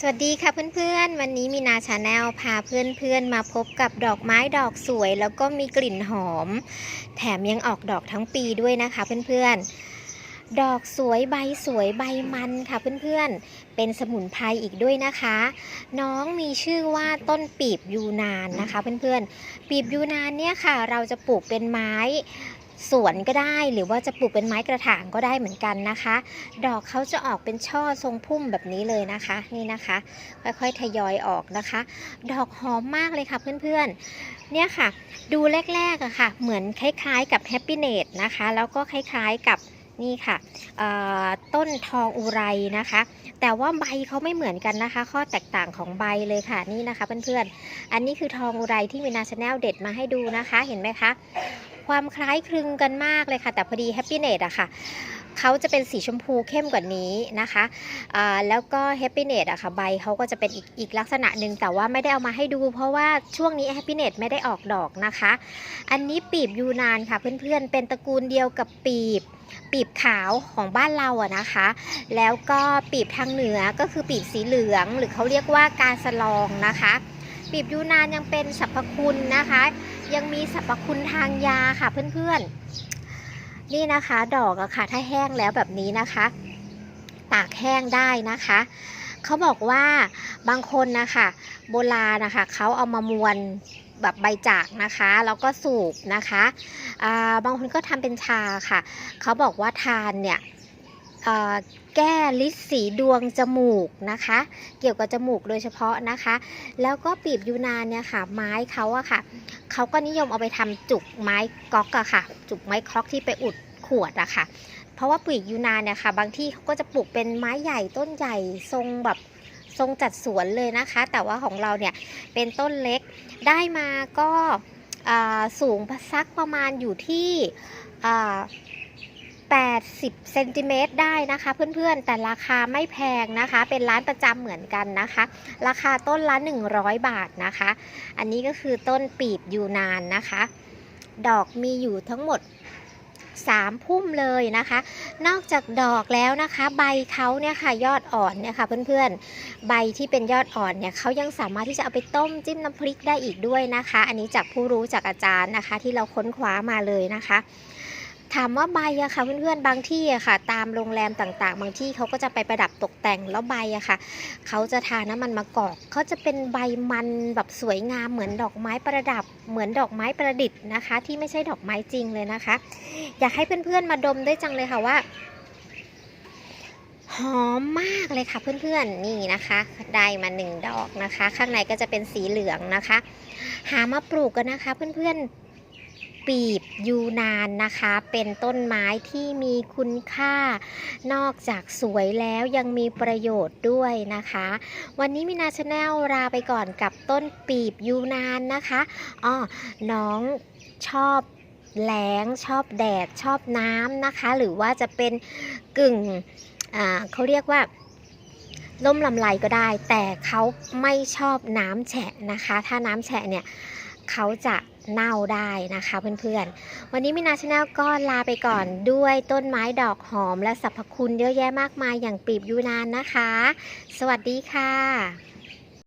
สวัสดีค่ะเพื่อนๆ วันนี้มีนาชาแนลพาเพื่อนๆ มาพบกับดอกไม้ดอกสวย แล้วก็มีกลิ่นหอม แถมยังออกดอกทั้งปีด้วยนะคะเพื่อนๆ ดอกสวยใบสวยใบมันค่ะเพื่อนๆ เป็นสมุนไพรอีกด้วยนะคะ น้องมีชื่อว่าต้นปีบยูนานนะคะเพื่อนๆ ปีบยูนานเนี่ยค่ะ เราจะปลูกเป็นไม้ สวนก็ได้ หรือว่าจะปลูกเป็นไม้กระถางก็ได้เหมือนกันนะคะ ดอกเขาจะออกเป็นช่อทรงพุ่มแบบนี้เลยนะคะนี่นะคะ ค่อยๆทยอยออกนะคะ ดอกหอมมากเลยค่ะเพื่อนๆ เนี่ยค่ะ ดูแรกๆอะค่ะ เหมือนคล้ายๆ กับแฮปปี้เนตนะคะ แล้วก็คล้ายๆกับนี่ค่ะต้นทองอุไรนะคะ แต่ว่าใบเขาไม่เหมือนกันนะคะ ข้อแตกต่างของใบเลยค่ะนี่นะคะเพื่อนๆอันนี้คือทองอุไรที่มีนาชแนลเด็ดมาให้ดูนะคะ เห็นไหมคะ ความคล้ายคลึงกันมากเลยค่ะ แต่พอดีแฮปปี้เนตอะค่ะเขาจะเป็นสีชมพูเข้มกว่านี้นะคะแล้วก็แฮปปี้เนตอะค่ะใบเขาก็จะเป็นอีกอีกลักษณะหนึ่งแต่ว่าไม่ได้เอามาให้ดู เพราะว่าช่วงนี้แฮปปี้เนตไม่ได้ออกดอกนะคะ อันนี้ปีบยูนานค่ะ เพื่อนๆ เป็นตระกูลเดียวกับปีบปีบขาวของบ้านเราอะนะคะ แล้วก็ปีบทางเหนือก็คือปีบสีเหลือง หรือเขาเรียกว่ากาสลองนะคะ ปีบยูนานยังเป็นสรรพคุณนะคะ ยังมีสรรพคุณทางยาค่ะเพื่อนๆ นี่นะคะดอกอะค่ะถ้าแห้งแล้วแบบนี้นะคะ ตากแห้งได้นะคะเขาบอกว่าบางคนนะคะโบราณนะคะเขาเอามามวนแบบใบจากนะคะแล้วก็สูบนะคะาบางคนก็ทำเป็นชาค่ะเขาบอกว่าทานเนี่ย แก้ลิสีดวงจมูกนะคะ เกี่ยวกับจมูกโดยเฉพาะนะคะ แล้วก็ปีบยูนานเนี่ยค่ะ ไม้เขาอะค่ะเขาก็นิยมเอาไปทำจุกไม้ก๊อกอะค่ะ จุกไม้ก๊อกที่ไปอุดขวดอะค่ะ เพราะว่าปีกยูนานเนี่ยค่ะ บางที่เขาก็จะปลูกเป็นไม้ใหญ่ต้นใหญ่ทรงแบบทรงจัดสวนเลยนะคะ แต่ว่าของเราเนี่ยเป็นต้นเล็กได้มาก็สูงสักประมาณอยู่ที่ 80เซนติเมตรได้นะคะเพื่อนๆ แต่ราคาไม่แพงนะคะ เป็นร้านประจำเหมือนกันนะคะ ราคาต้นละ 100 บาทนะคะ อันนี้ก็คือต้นปีบยูนานนะคะ ดอกมีอยู่ทั้งหมด3พุ่มเลยนะคะ นอกจากดอกแล้วนะคะ ใบเขาเนี่ยค่ะยอดอ่อนเนี่ยค่ะเพื่อนๆ ใบที่เป็นยอดอ่อนเนี่ยเขายังสามารถที่จะเอาไปต้มจิ้มน้ำพริกได้อีกด้วยนะคะ อันนี้จากผู้รู้จากอาจารย์นะคะ ที่เราค้นคว้ามาเลยนะคะ ถามว่าใบอะค่ะเพื่อนๆบางที่อะค่ะ ตามโรงแรมต่างๆ บางที่เขาก็จะไปประดับตกแต่งแล้วใบอะค่ะเขาจะทาน้ำมันมะกอกเขาจะเป็นใบมันแบบสวยงามเหมือนดอกไม้ประดับ เหมือนดอกไม้ประดิษฐ์นะคะ ที่ไม่ใช่ดอกไม้จริงเลยนะคะ อยากให้เพื่อนๆมาดมได้วยจังเลยค่ะว่าหอมมากเลยค่ะเพื่อนๆนี่นะคะ ได้มาหนึ่งดอกนะคะ ข้างในก็จะเป็นสีเหลืองนะคะ หามาปลูกกันนะคะเพื่อนๆ ปีบยูนานนะคะ เป็นต้นไม้ที่มีคุณค่า นอกจากสวยแล้วยังมีประโยชน์ด้วยนะคะ วันนี้มินาชาแนลลาไปก่อนกับต้นปีบยูนานนะคะอ๋อน้องชอบแล้งชอบแดดชอบน้ำนะคะ หรือว่าจะเป็นกึ่งอ่าเขาเรียกว่าล่มลำไรก็ได้ แต่เขาไม่ชอบน้ำแฉะนะคะ ถ้าน้ำแฉะเนี่ยเขาจะ เน่าได้นะคะเพื่อนๆ วันนี้มินาชาแนลก็ลาไปก่อนด้วยต้นไม้ดอกหอมและสรรพคุณเยอะแยะมากมายอย่างปีบยูนานนะคะ สวัสดีค่ะ